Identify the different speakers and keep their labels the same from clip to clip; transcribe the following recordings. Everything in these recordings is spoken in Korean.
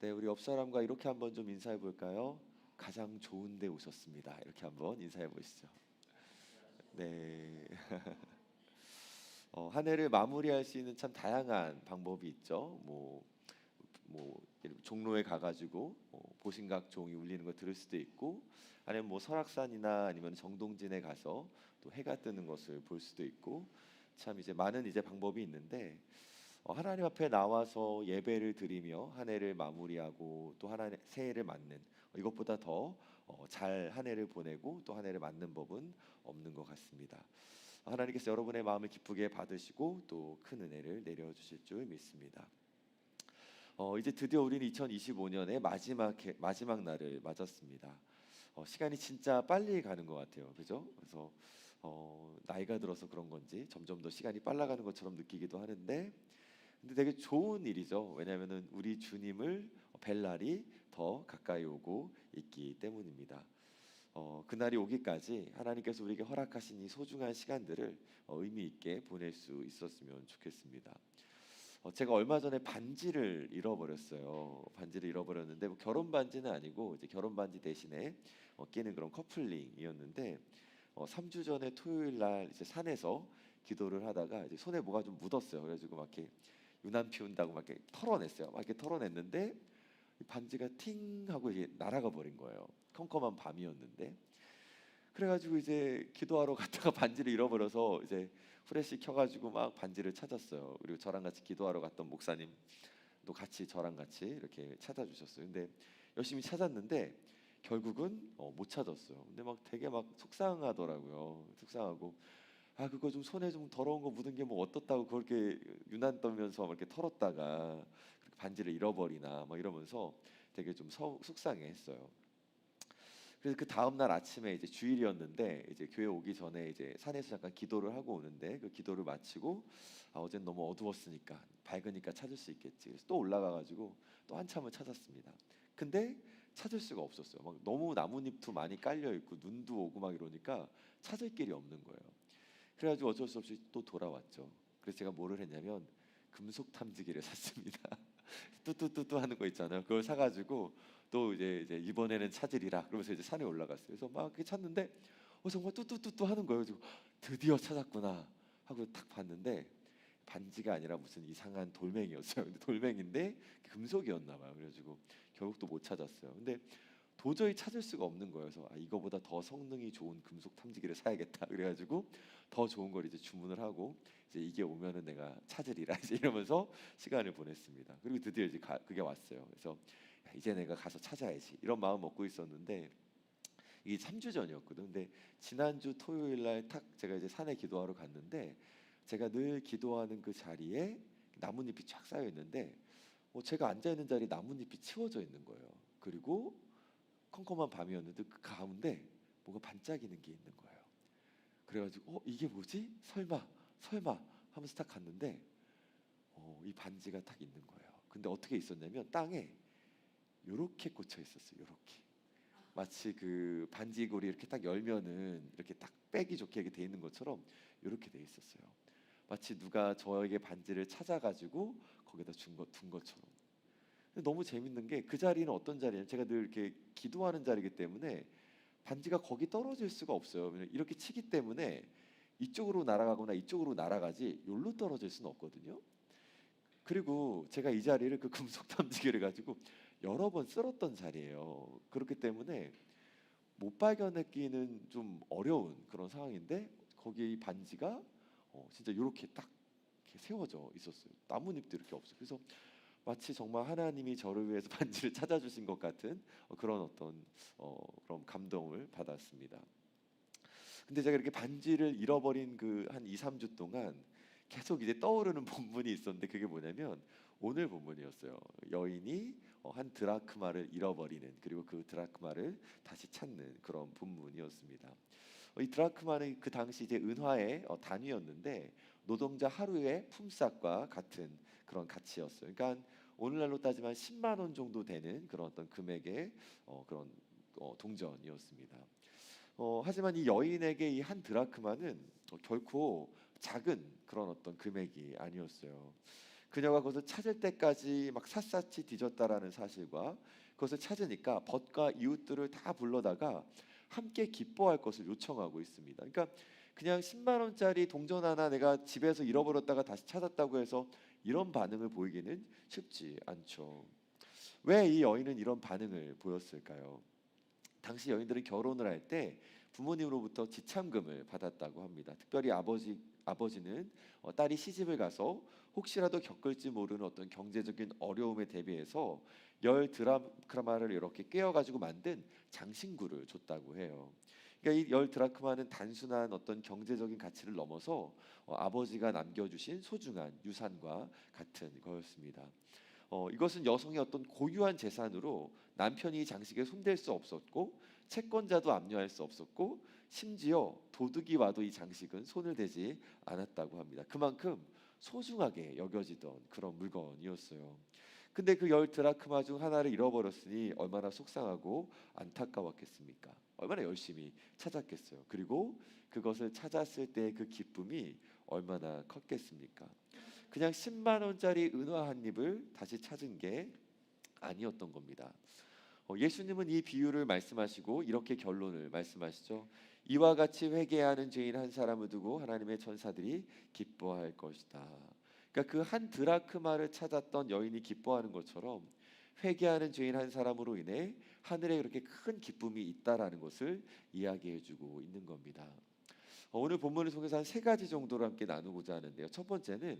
Speaker 1: 네, 우리 옆 사람과 이렇게 한번 좀 인사해 볼까요? 가장 좋은 데 오셨습니다. 이렇게 한번 인사해 보시죠. 네. 어, 한 해를 마무리할 수 있는 참 다양한 방법이 있죠. 뭐, 뭐 종로에 가가지고 어, 보신각 종이 울리는 거 들을 수도 있고, 아니면 뭐 설악산이나 아니면 정동진에 가서 또 해가 뜨는 것을 볼 수도 있고, 참 이제 많은 이제 방법이 있는데 어, 하나님 앞에 나와서 예배를 드리며 한 해를 마무리하고 또 하나님 새해를 맞는 어, 이것보다 더 잘 한 해를 보내고 또 한 해를 맞는 법은 없는 것 같습니다. 하나님께서 여러분의 마음을 기쁘게 받으시고 또 큰 은혜를 내려 주실 줄 믿습니다. 어, 이제 드디어 우리는 2025년의 마지막 해- 마지막 날을 맞았습니다. 어, 시간이 진짜 빨리 가는 것 같아요, 그죠? 그래서 어, 나이가 들어서 그런 건지 점점 더 시간이 빨라가는 것처럼 느끼기도 하는데, 근데 되게 좋은 일이죠. 왜냐하면은 우리 주님을 뵐 날이 더 가까이 오고 있기 때문입니다. 어, 그날이 오기까지 하나님께서 우리에게 허락하신 이 소중한 시간들을 어, 의미 있게 보낼 수 있었으면 좋겠습니다. 어, 제가 얼마 전에 반지를 잃어버렸어요. 반지를 잃어버렸는데 뭐 결혼 반지는 아니고 이제 결혼 반지 대신에 어, 끼는 그런 커플링이었는데 어, 3주 전에 토요일 날 이제 산에서 기도를 하다가 이제 손에 뭐가 좀 묻었어요. 그래가지고 막 이렇게 유난 피운다고 막 이렇게 털어냈어요. 막 이렇게 털어냈는데 이 반지가 팅 하고 이제 날아가 버린 거예요. 컴컴한 밤이었는데 그래가지고 이제 기도하러 갔다가 반지를 잃어버려서 이제 후레쉬 켜가지고 막 반지를 찾았어요. 그리고 저랑 같이 기도하러 갔던 목사님도 같이 저랑 같이 이렇게 찾아주셨어요. 근데 열심히 찾았는데 결국은 어, 못 찾았어요. 근데 막 되게 막 속상하더라고요. 속상하고 아 그거 좀 손에 좀 더러운 거 묻은 게 뭐 어떻다고 그렇게 유난 떨면서 막 이렇게 털었다가 반지를 잃어버리나 막 이러면서 되게 좀 서, 속상해했어요. 그래서 그 다음 날 아침에 이제 주일이었는데 이제 교회 오기 전에 이제 산에서 잠깐 기도를 하고 오는데 그 기도를 마치고 아 어젠 너무 어두웠으니까 밝으니까 찾을 수 있겠지. 그래서 또 올라가 가지고 또 한참을 찾았습니다. 근데 찾을 수가 없었어요. 막 너무 나뭇잎도 많이 깔려 있고 눈도 오고 막 이러니까 찾을 길이 없는 거예요. 그래가지고 어쩔 수 없이 또 돌아왔죠. 그래서 제가 뭐를 했냐면 금속 탐지기를 샀습니다. 뚜뚜뚜뚜 하는 거 있잖아요. 그걸 사가지고 또 이제 이제 이번에는 찾으리라. 그러면서 이제 산에 올라갔어요. 그래서 막 이렇게 찾는데 어 정말 뚜뚜뚜뚜 하는 거예요. 그래서 드디어 찾았구나 하고 딱 봤는데 반지가 아니라 무슨 이상한 돌멩이였어요. 근데 돌멩인데 금속이었나 봐요. 그래가지고 결국 또 못 찾았어요. 근데 도저히 찾을 수가 없는. 그래서 아, 이거보다 더 성능이 좋은 금속 탐지기를 사야겠다. 그래가지고 더 좋은 걸 이제 주문을 하고 이제 이게 오면은 내가 찾으리라 이제 이러면서 시간을 보냈습니다. 그리고 드디어 이제 가- 그게 왔어요. 그래서 야, 이제 내가 가서 찾아야지 이런 마음 먹고 있었는데 이게 3주 전이었거든. 근데 지난주 토요일 날 탁 제가 이제 산에 기도하러 갔는데 제가 늘 기도하는 그 자리에 나뭇잎이 쫙 쌓여 있는데 어, 제가 앉아 있는 자리 나뭇잎이 치워져 있는 거예요. 그리고 컴컴한 밤이었는데 그 가운데 뭐가 반짝이는 게 있는 거예요. 그래가지고 어 이게 뭐지? 설마 설마 하면서 딱 갔는데 어, 이 반지가 딱 있는 거예요. 근데 어떻게 있었냐면 땅에 요렇게 꽂혀 있었어요. 요렇게 마치 그 반지골이 이렇게 딱 열면은 이렇게 딱 빼기 좋게 이렇게 돼 있는 것처럼 요렇게 돼 있었어요. 마치 누가 저에게 반지를 찾아가지고 거기다 준 것, 둔 것처럼. 너무 재밌는 게 그 자리는 어떤 자리냐면 제가 늘 이렇게 기도하는 자리이기 때문에 반지가 거기 떨어질 수가 없어요. 이렇게 치기 때문에 이쪽으로 날아가거나 이쪽으로 날아가지 여기로 떨어질 수는 없거든요. 그리고 제가 이 자리를 그 금속 탐지기를 가지고 여러 번 쓸었던 자리예요. 그렇기 때문에 못 발견하기는 좀 어려운 그런 상황인데 거기에 이 반지가 어, 진짜 이렇게 딱 이렇게 세워져 있었어요. 나뭇잎도 이렇게 없어요. 그래서 마치 정말 하나님이 저를 위해서 반지를 찾아주신 것 같은 어, 그런 어떤 어, 그런 감동을 받았습니다. 근데 제가 이렇게 반지를 잃어버린 그 한 2, 3주 동안 계속 이제 떠오르는 본문이 있었는데 그게 뭐냐면 오늘 본문이었어요. 여인이 어, 한 드라크마를 잃어버리는 그리고 그 드라크마를 다시 찾는 그런 본문이었습니다. 어, 이 드라크마는 그 당시 이제 은화의 어, 단위였는데 노동자 하루의 품삯과 같은 그런 가치였어요. 그러니까 오늘날로 따지면 10만 원 정도 되는 그런 어떤 금액의 어, 그런 어, 동전이었습니다. 어, 하지만 이 여인에게 이 한 드라크마는 어, 결코 작은 그런 어떤 금액이 아니었어요. 그녀가 그것을 찾을 때까지 막 샅샅이 뒤졌다라는 사실과 그것을 찾으니까 벗과 이웃들을 다 불러다가 함께 기뻐할 것을 요청하고 있습니다. 그러니까 그냥 10만 원짜리 동전 하나 내가 집에서 잃어버렸다가 다시 찾았다고 해서 이런 반응을 보이기는 쉽지 않죠. 왜 이 여인은 이런 반응을 보였을까요? 당시 여인들은 결혼을 할 때 부모님으로부터 지참금을 받았다고 합니다. 특별히 아버지 아버지는 어, 딸이 시집을 가서 혹시라도 겪을지 모르는 어떤 경제적인 어려움에 대비해서 열 드라크마를 이렇게 꿰어 가지고 만든 장신구를 줬다고 해요. 그러니까 이 열 드라크마는 단순한 어떤 경제적인 가치를 넘어서 어, 아버지가 남겨주신 소중한 유산과 같은 거였습니다. 어, 이것은 여성의 어떤 고유한 재산으로 남편이 이 장식에 손댈 수 없었고 채권자도 압류할 수 없었고 심지어 도둑이 와도 이 장식은 손을 대지 않았다고 합니다. 그만큼 소중하게 여겨지던 그런 물건이었어요. 근데 그 열 드라크마 중 하나를 잃어버렸으니 얼마나 속상하고 안타까웠겠습니까? 얼마나 열심히 찾았겠어요. 그리고 그것을 찾았을 때 그 기쁨이 얼마나 컸겠습니까? 그냥 10만 원짜리 은화 한 입을 다시 찾은 게 아니었던 겁니다. 어, 예수님은 이 비유를 말씀하시고 이렇게 결론을 말씀하시죠. 이와 같이 회개하는 죄인 한 사람을 두고 하나님의 천사들이 기뻐할 것이다. 그러니까 그 한 드라크마를 찾았던 여인이 기뻐하는 것처럼 회개하는 죄인 한 사람으로 인해 하늘에 그렇게 큰 기쁨이 있다라는 것을 이야기해 주고 있는 겁니다. 어, 오늘 본문을 통해서 한 세 가지 정도로 함께 나누고자 하는데요. 첫 번째는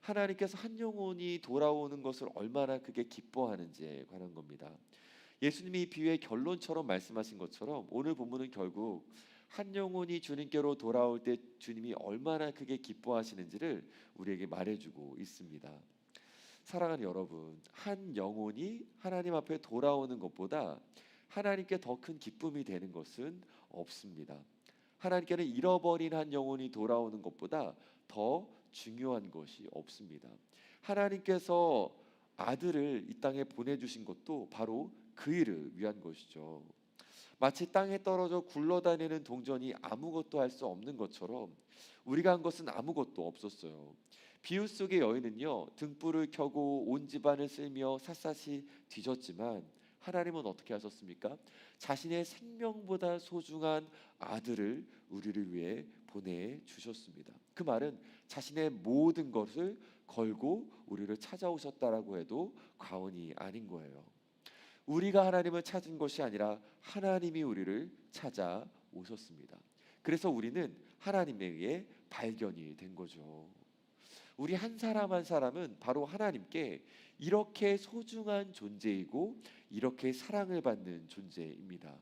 Speaker 1: 하나님께서 한 영혼이 돌아오는 것을 얼마나 크게 기뻐하는지에 관한 겁니다. 예수님이 이 비유의 결론처럼 말씀하신 것처럼 오늘 본문은 결국 한 영혼이 주님께로 돌아올 때 주님이 얼마나 크게 기뻐하시는지를 우리에게 말해주고 있습니다. 사랑하는 여러분, 한 영혼이 하나님 앞에 돌아오는 것보다 하나님께 더 큰 기쁨이 되는 것은 없습니다. 하나님께는 잃어버린 한 영혼이 돌아오는 것보다 더 중요한 것이 없습니다. 하나님께서 아들을 이 땅에 보내주신 것도 바로 그 일을 위한 것이죠. 마치 땅에 떨어져 굴러다니는 동전이 아무것도 할 수 없는 것처럼 우리가 한 것은 아무것도 없었어요. 비유 속의 여인은요 등불을 켜고 온 집안을 쓸며 샅샅이 뒤졌지만 하나님은 어떻게 하셨습니까? 자신의 생명보다 소중한 아들을 우리를 위해 보내 주셨습니다. 그 말은 자신의 모든 것을 걸고 우리를 찾아오셨다라고 해도 과언이 아닌 거예요. 우리가 하나님을 찾은 것이 아니라 하나님이 우리를 찾아오셨습니다. 그래서 우리는 하나님에 의해 발견이 된 거죠. 우리 한 사람 한 사람은 바로 하나님께 이렇게 소중한 존재이고 이렇게 사랑을 받는 존재입니다.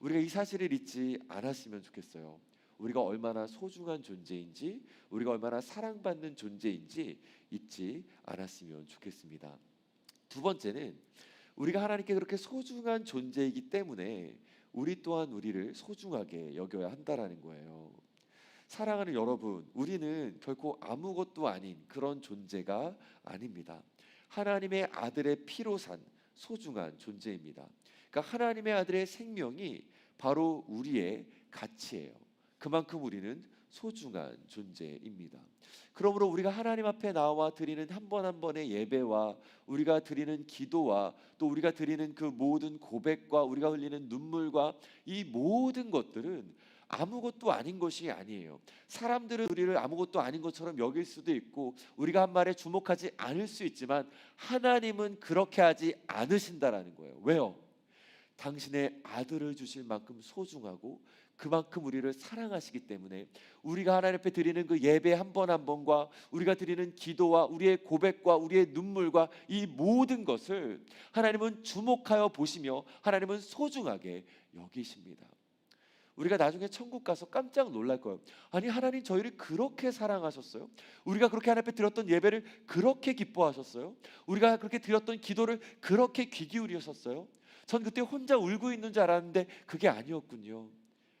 Speaker 1: 우리가 이 사실을 잊지 않았으면 좋겠어요. 우리가 얼마나 소중한 존재인지, 우리가 얼마나 사랑받는 존재인지 잊지 않았으면 좋겠습니다. 두 번째는 우리가 하나님께 그렇게 소중한 존재이기 때문에 우리 또한 우리를 소중하게 여겨야 한다라는 거예요. 사랑하는 여러분, 우리는 결코 아무것도 아닌 그런 존재가 아닙니다. 하나님의 아들의 피로 산 소중한 존재입니다. 그러니까 하나님의 아들의 생명이 바로 우리의 가치예요. 그만큼 우리는 소중한 존재입니다. 그러므로 우리가 하나님 앞에 나와 드리는 한 번한 번의 예배와 우리가 드리는 기도와 또 우리가 드리는 그 모든 고백과 우리가 흘리는 눈물과 이 모든 것들은 아무것도 아닌 것이 아니에요. 사람들은 우리를 아무것도 아닌 것처럼 여길 수도 있고 우리가 한 말에 주목하지 않을 수 있지만 하나님은 그렇게 하지 않으신다라는 거예요. 왜요? 당신의 아들을 주실 만큼 소중하고 그만큼 우리를 사랑하시기 때문에 우리가 하나님 앞에 드리는 그 예배 한 번 한 번과 우리가 드리는 기도와 우리의 고백과 우리의 눈물과 이 모든 것을 하나님은 주목하여 보시며 하나님은 소중하게 여기십니다. 우리가 나중에 천국 가서 깜짝 놀랄 거예요. 아니 하나님 저희를 그렇게 사랑하셨어요? 우리가 그렇게 하나님 앞에 드렸던 예배를 그렇게 기뻐하셨어요? 우리가 그렇게 드렸던 기도를 그렇게 귀 기울이셨어요? 전 그때 혼자 울고 있는 줄 알았는데 그게 아니었군요.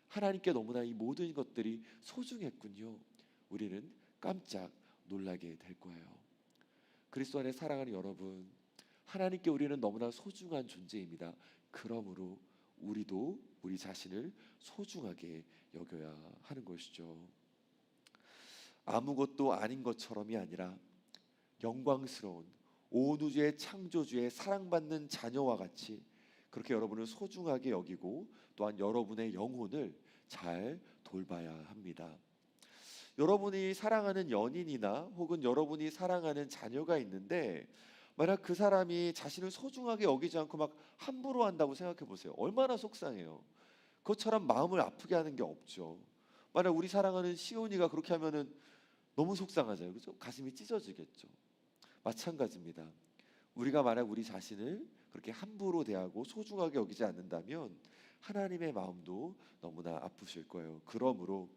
Speaker 1: 하나님께 너무나 이 모든 것들이 소중했군요. 우리는 깜짝 놀라게 될 거예요. 그리스도 안에 사랑하는 여러분, 하나님께 우리는 너무나 소중한 존재입니다. 그러므로 우리도 우리 자신을 소중하게 여겨야 하는 것이죠. 아무것도 아닌 것처럼이 아니라 영광스러운 온 우주의 창조주의 사랑받는 자녀와 같이 그렇게 여러분을 소중하게 여기고 또한 여러분의 영혼을 잘 돌봐야 합니다. 여러분이 사랑하는 연인이나 혹은 여러분이 사랑하는 자녀가 있는데 만약 그 사람이 자신을 소중하게 여기지 않고 막 함부로 한다고 생각해 보세요. 얼마나 속상해요. 그것처럼 마음을 아프게 하는 게 없죠. 만약 우리 사랑하는 시온이가 그렇게 하면은 너무 속상하잖아요. 그죠? 가슴이 찢어지겠죠. 마찬가지입니다. 우리가 만약 우리 자신을 그렇게 함부로 대하고 소중하게 여기지 않는다면 하나님의 마음도 너무나 아프실 거예요. 그러므로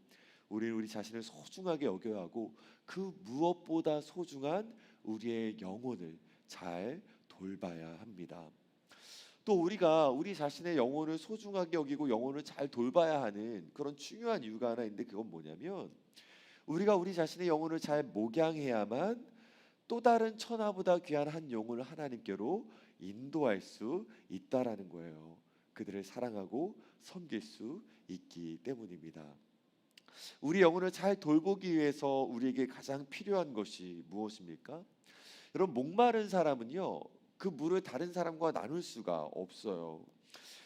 Speaker 1: 우리는 우리 자신을 소중하게 여겨야 하고 그 무엇보다 소중한 우리의 영혼을 잘 돌봐야 합니다. 또 우리가 우리 자신의 영혼을 소중하게 여기고 영혼을 잘 돌봐야 하는 그런 중요한 이유가 하나 있는데 그건 뭐냐면 우리가 우리 자신의 영혼을 잘 목양해야만 또 다른 천하보다 귀한 한 영혼을 하나님께로 인도할 수 있다라는 거예요. 그들을 사랑하고 섬길 수 있기 때문입니다. 우리 영혼을 잘 돌보기 위해서 우리에게 가장 필요한 것이 무엇입니까? 여러분 목마른 사람은요 그 물을 다른 사람과 나눌 수가 없어요.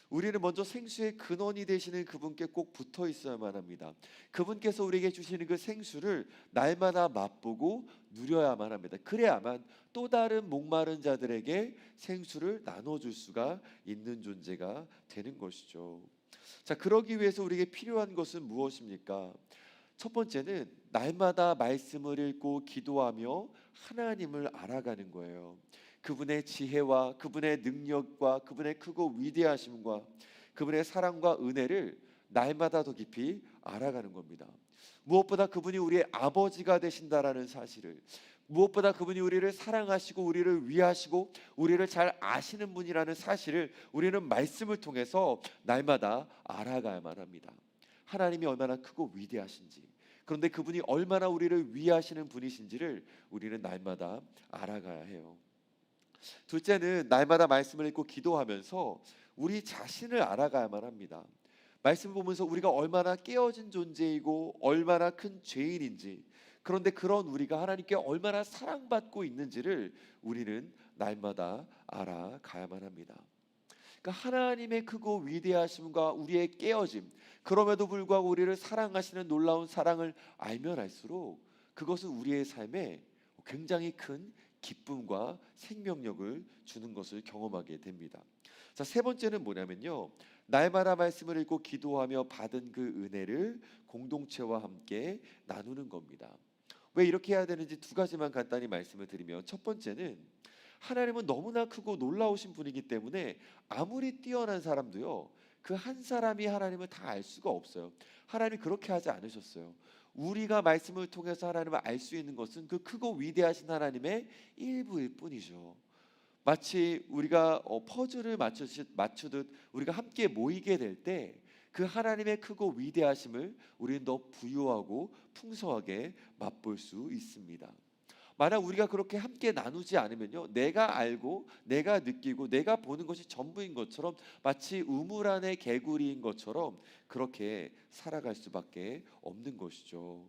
Speaker 1: 우리는 먼저 생수의 근원이 되시는 그분께 꼭 붙어 있어야만 합니다. 그분께서 우리에게 주시는 그 생수를 날마다 맛보고 누려야만 합니다. 그래야만 또 다른 목마른 자들에게 생수를 나눠줄 수가 있는 존재가 되는 것이죠. 자, 그러기 위해서 우리에게 필요한 것은 무엇입니까? 첫 번째는 날마다 말씀을 읽고 기도하며 하나님을 알아가는 거예요. 그분의 지혜와 그분의 능력과 그분의 크고 위대하심과 그분의 사랑과 은혜를 날마다 더 깊이 알아가는 겁니다. 무엇보다 그분이 우리의 아버지가 되신다라는 사실을 무엇보다 그분이 우리를 사랑하시고 우리를 위하시고 우리를 잘 아시는 분이라는 사실을 우리는 말씀을 통해서 날마다 알아가야만 합니다. 하나님이 얼마나 크고 위대하신지 그런데 그분이 얼마나 우리를 위하시는 분이신지를 우리는 날마다 알아가야 해요. 둘째는 날마다 말씀을 읽고 기도하면서 우리 자신을 알아가야만 합니다. 말씀 보면서 우리가 얼마나 깨어진 존재이고 얼마나 큰 죄인인지 그런데 그런 우리가 하나님께 얼마나 사랑받고 있는지를 우리는 날마다 알아가야만 합니다. 그러니까 하나님의 크고 위대하심과 우리의 깨어짐 그럼에도 불구하고 우리를 사랑하시는 놀라운 사랑을 알면 알수록 그것은 우리의 삶에 굉장히 큰 기쁨과 생명력을 주는 것을 경험하게 됩니다. 자, 세 번째는 뭐냐면요. 날마다 말씀을 읽고 기도하며 받은 그 은혜를 공동체와 함께 나누는 겁니다. 왜 이렇게 해야 되는지 두 가지만 간단히 말씀을 드리면 첫 번째는 하나님은 너무나 크고 놀라우신 분이기 때문에 아무리 뛰어난 사람도요. 그 한 사람이 하나님을 다 알 수가 없어요. 하나님이 그렇게 하지 않으셨어요. 우리가 말씀을 통해서 하나님을 알 수 있는 것은 그 크고 위대하신 하나님의 일부일 뿐이죠. 마치 우리가 어, 퍼즐을 맞추듯, 우리가 함께 모이게 될 때 그 하나님의 크고 위대하심을 우리는 더 부유하고 풍성하게 맛볼 수 있습니다. 만약 우리가 그렇게 함께 나누지 않으면요, 내가 알고, 내가 느끼고, 내가 보는 것이 전부인 것처럼 마치 우물 안의 개구리인 것처럼 그렇게 살아갈 수밖에 없는 것이죠.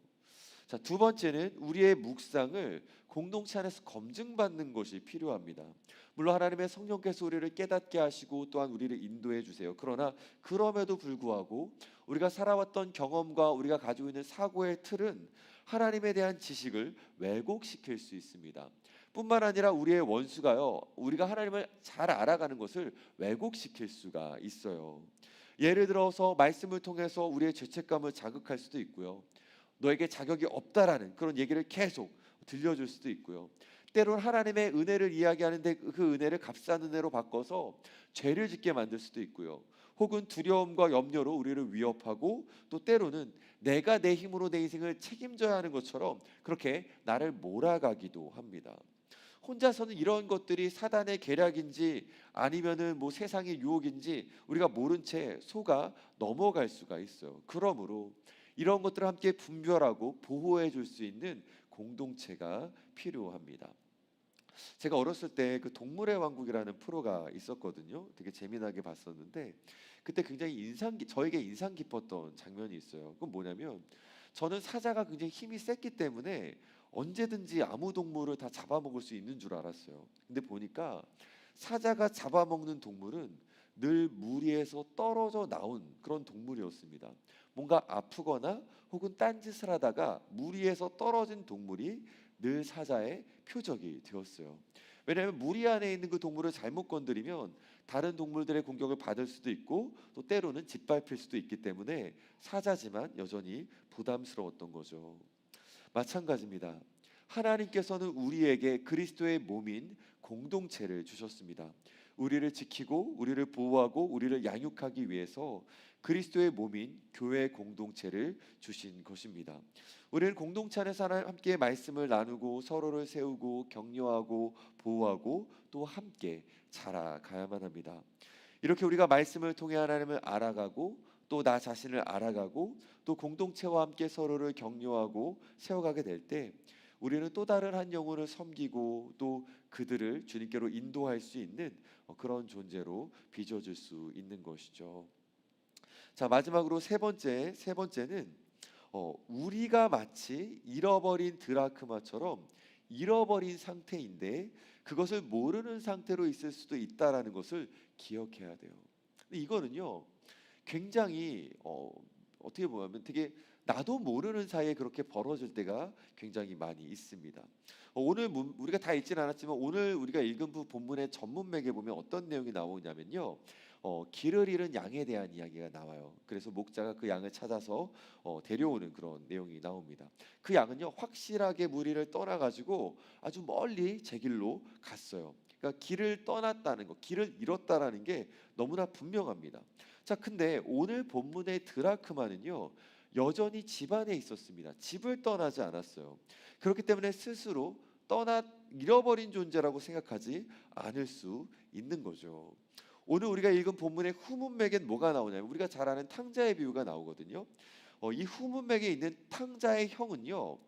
Speaker 1: 자, 두 번째는 우리의 묵상을 공동체 안에서 검증받는 것이 필요합니다. 물론 하나님의 성령께서 우리를 깨닫게 하시고 또한 우리를 인도해 주세요. 그러나 그럼에도 불구하고 우리가 살아왔던 경험과 우리가 가지고 있는 사고의 틀은 하나님에 대한 지식을 왜곡시킬 수 있습니다. 뿐만 아니라 우리의 원수가요, 우리가 하나님을 잘 알아가는 것을 왜곡시킬 수가 있어요. 예를 들어서 말씀을 통해서 우리의 죄책감을 자극할 수도 있고요. 너에게 자격이 없다라는 그런 얘기를 계속 들려줄 수도 있고요. 때론 하나님의 은혜를 이야기하는데 그 은혜를 값싼 은혜로 바꿔서 죄를 짓게 만들 수도 있고요. 혹은 두려움과 염려로 우리를 위협하고 또 때로는 내가 내 힘으로 내 인생을 책임져야 하는 것처럼 그렇게 나를 몰아가기도 합니다. 혼자서는 이런 것들이 사단의 계략인지 아니면은 뭐 세상의 유혹인지 우리가 모른 채 속아 넘어갈 수가 있어요. 그러므로 이런 것들을 함께 분별하고 보호해 줄 수 있는 공동체가 필요합니다. 제가 어렸을 때 그 동물의 왕국이라는 프로가 있었거든요. 되게 재미나게 봤었는데 그때 굉장히 인상 깊- 저에게 인상 깊었던 장면이 있어요. 그건 뭐냐면 저는 사자가 굉장히 힘이 셌기 때문에 언제든지 아무 동물을 다 잡아먹을 수 있는 줄 알았어요. 근데 보니까 사자가 잡아먹는 동물은 늘 무리에서 떨어져 나온 그런 동물이었습니다. 뭔가 아프거나 혹은 딴짓을 하다가 무리에서 떨어진 동물이 늘 사자의 표적이 되었어요. 왜냐하면 무리 안에 있는 그 동물을 잘못 건드리면 다른 동물들의 공격을 받을 수도 있고 또 때로는 짓밟힐 수도 있기 때문에 사자지만 여전히 부담스러웠던 거죠. 마찬가지입니다. 하나님께서는 우리에게 그리스도의 몸인 공동체를 주셨습니다. 우리를 지키고 우리를 보호하고 우리를 양육하기 위해서 그리스도의 몸인 교회 공동체를 주신 것입니다. 우리는 공동체 안에서 함께 말씀을 나누고 서로를 세우고 격려하고 보호하고 또 함께 자라가야만 합니다. 이렇게 우리가 말씀을 통해 하나님을 알아가고 또 나 자신을 알아가고 또 공동체와 함께 서로를 격려하고 세워가게 될 때 우리는 또 다른 한 영혼을 섬기고 또 그들을 주님께로 인도할 수 있는 어, 그런 존재로 빚어질 수 있는 것이죠. 자 마지막으로 세 번째 세 번째는 어, 우리가 마치 잃어버린 드라크마처럼 잃어버린 상태인데 그것을 모르는 상태로 있을 수도 있다라는 것을 기억해야 돼요. 이거는요 굉장히 어, 어떻게 보면 되게 나도 모르는 사이에 그렇게 벌어질 때가 굉장히 많이 있습니다. 어, 오늘 문, 우리가 다 읽지는 않았지만 오늘 우리가 읽은 부 본문의 전문맥에 보면 어떤 내용이 나오냐면요. 어, 길을 잃은 양에 대한 이야기가 나와요. 그래서 목자가 그 양을 찾아서 어, 데려오는 그런 내용이 나옵니다. 그 양은요 확실하게 무리를 떠나가지고 아주 멀리 제 길로 갔어요. 그러니까 길을 떠났다는 것, 길을 잃었다라는 게 너무나 분명합니다. 자, 근데 오늘 본문의 드라크마는요 여전히 집 안에 있었습니다. 집을 떠나지 않았어요. 그렇기 때문에 스스로 떠나 잃어버린 존재라고 생각하지 않을 수 있는 거죠. 오늘 우리가 읽은 본문의 후문맥엔 뭐가 나오냐면 우리가 잘 아는 탕자의 비유가 나오거든요. 어, 이 후문맥에 있는 탕자의 형은요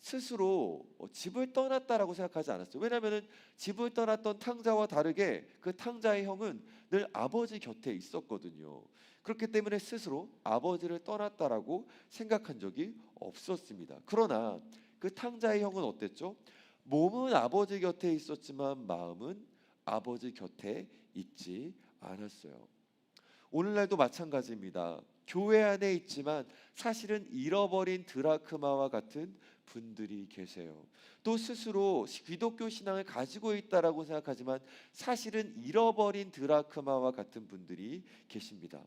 Speaker 1: 스스로 어, 집을 떠났다라고 생각하지 않았어요. 왜냐하면 집을 떠났던 탕자와 다르게 그 탕자의 형은 늘 아버지 곁에 있었거든요. 그렇기 때문에 스스로 아버지를 떠났다라고 생각한 적이 없었습니다. 그러나 그 탕자의 형은 어땠죠? 몸은 아버지 곁에 있었지만 마음은 아버지 곁에 있지 않았어요. 오늘날도 마찬가지입니다. 교회 안에 있지만 사실은 잃어버린 드라크마와 같은 분들이 계세요. 또 스스로 기독교 신앙을 가지고 있다라고 생각하지만 사실은 잃어버린 드라크마와 같은 분들이 계십니다.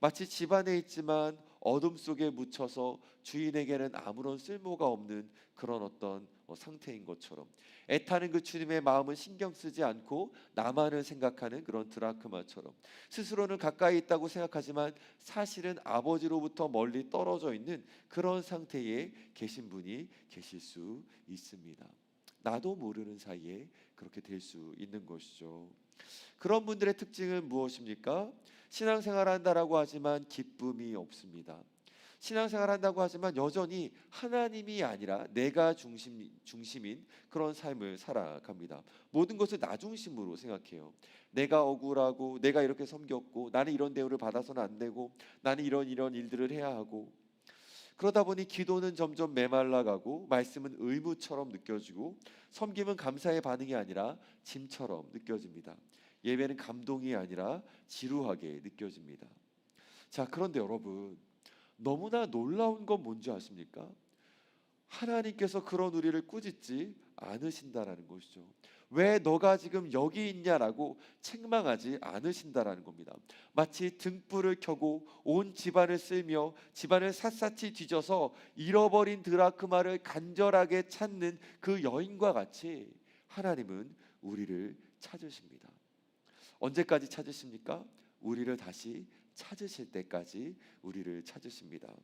Speaker 1: 마치 집안에 있지만 어둠 속에 묻혀서 주인에게는 아무런 쓸모가 없는 그런 어떤 어, 상태인 것처럼 애타는 그 주님의 마음은 신경 쓰지 않고 나만을 생각하는 그런 드라크마처럼 스스로는 가까이 있다고 생각하지만 사실은 아버지로부터 멀리 떨어져 있는 그런 상태에 계신 분이 계실 수 있습니다. 나도 모르는 사이에 그렇게 될 수 있는 것이죠. 그런 분들의 특징은 무엇입니까? 신앙생활 한다라고 하지만 기쁨이 없습니다. 신앙생활 한다고 하지만 여전히 하나님이 아니라 내가 중심 중심인 그런 삶을 살아갑니다. 모든 것을 나 중심으로 생각해요. 내가 억울하고 내가 이렇게 섬겼고 나는 이런 대우를 받아서는 안 되고 나는 이런 이런 일들을 해야 하고 그러다 보니 기도는 점점 메말라가고 말씀은 의무처럼 느껴지고 섬김은 감사의 반응이 아니라 짐처럼 느껴집니다. 예배는 감동이 아니라 지루하게 느껴집니다. 자, 그런데 여러분, 너무나 놀라운 건 뭔지 아십니까? 하나님께서 그런 우리를 꾸짖지 않으신다라는 것이죠. 왜 너가 지금 여기 있냐라고 책망하지 않으신다라는 겁니다. 마치 등불을 켜고 온 집안을 쓸며 집안을 샅샅이 뒤져서 잃어버린 드라크마를 간절하게 찾는 그 여인과 같이 하나님은 우리를 찾으십니다. 언제까지 찾으십니까? 우리를 다시 찾으실 때까지 우리를 찾으십니다.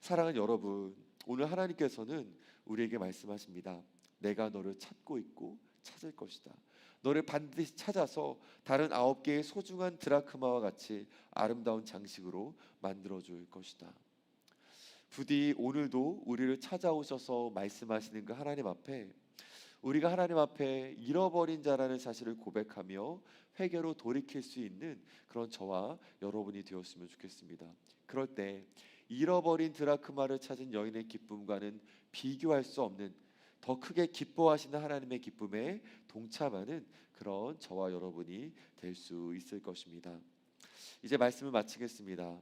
Speaker 1: 사랑하는 여러분, 오늘 하나님께서는 우리에게 말씀하십니다. 내가 너를 찾고 있고 찾을 것이다. 너를 반드시 찾아서 다른 아홉 개의 소중한 드라크마와 같이 아름다운 장식으로 만들어 줄 것이다. 부디 오늘도 우리를 찾아오셔서 말씀하시는 그 하나님 앞에 우리가 하나님 앞에 잃어버린 자라는 사실을 고백하며 회개로 돌이킬 수 있는 그런 저와 여러분이 되었으면 좋겠습니다. 그럴 때 잃어버린 드라크마를 찾은 여인의 기쁨과는 비교할 수 없는 더 크게 기뻐하시는 하나님의 기쁨에 동참하는 그런 저와 여러분이 될 수 있을 것입니다. 이제 말씀을 마치겠습니다.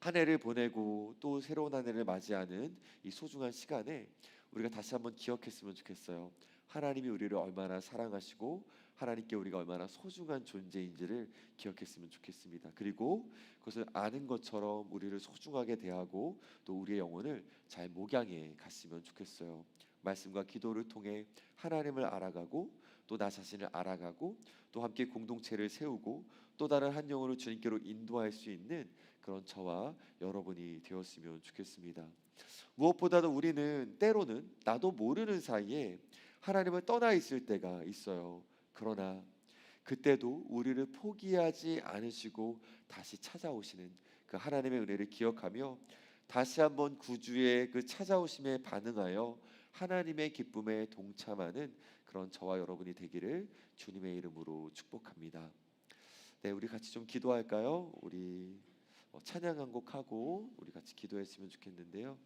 Speaker 1: 한 해를 보내고 또 새로운 한 해를 맞이하는 이 소중한 시간에 우리가 다시 한번 기억했으면 좋겠어요. 하나님이 우리를 얼마나 사랑하시고 하나님께 우리가 얼마나 소중한 존재인지를 기억했으면 좋겠습니다. 그리고 그것을 아는 것처럼 우리를 소중하게 대하고 또 우리의 영혼을 잘 목양해 갔으면 좋겠어요. 말씀과 기도를 통해 하나님을 알아가고 또 나 자신을 알아가고 또 함께 공동체를 세우고 또 다른 한 영혼을 주님께로 인도할 수 있는 그런 저와 여러분이 되었으면 좋겠습니다. 무엇보다도 우리는 때로는 나도 모르는 사이에 하나님을 떠나 있을 때가 있어요. 그러나 그때도 우리를 포기하지 않으시고 다시 찾아오시는 그 하나님의 은혜를 기억하며 다시 한번 구주의 그 찾아오심에 반응하여 하나님의 기쁨에 동참하는 그런 저와 여러분이 되기를 주님의 이름으로 축복합니다. 네, 우리 같이 좀 기도할까요? 우리 어, 찬양 한 곡 하고 우리 같이 기도했으면 좋겠는데요.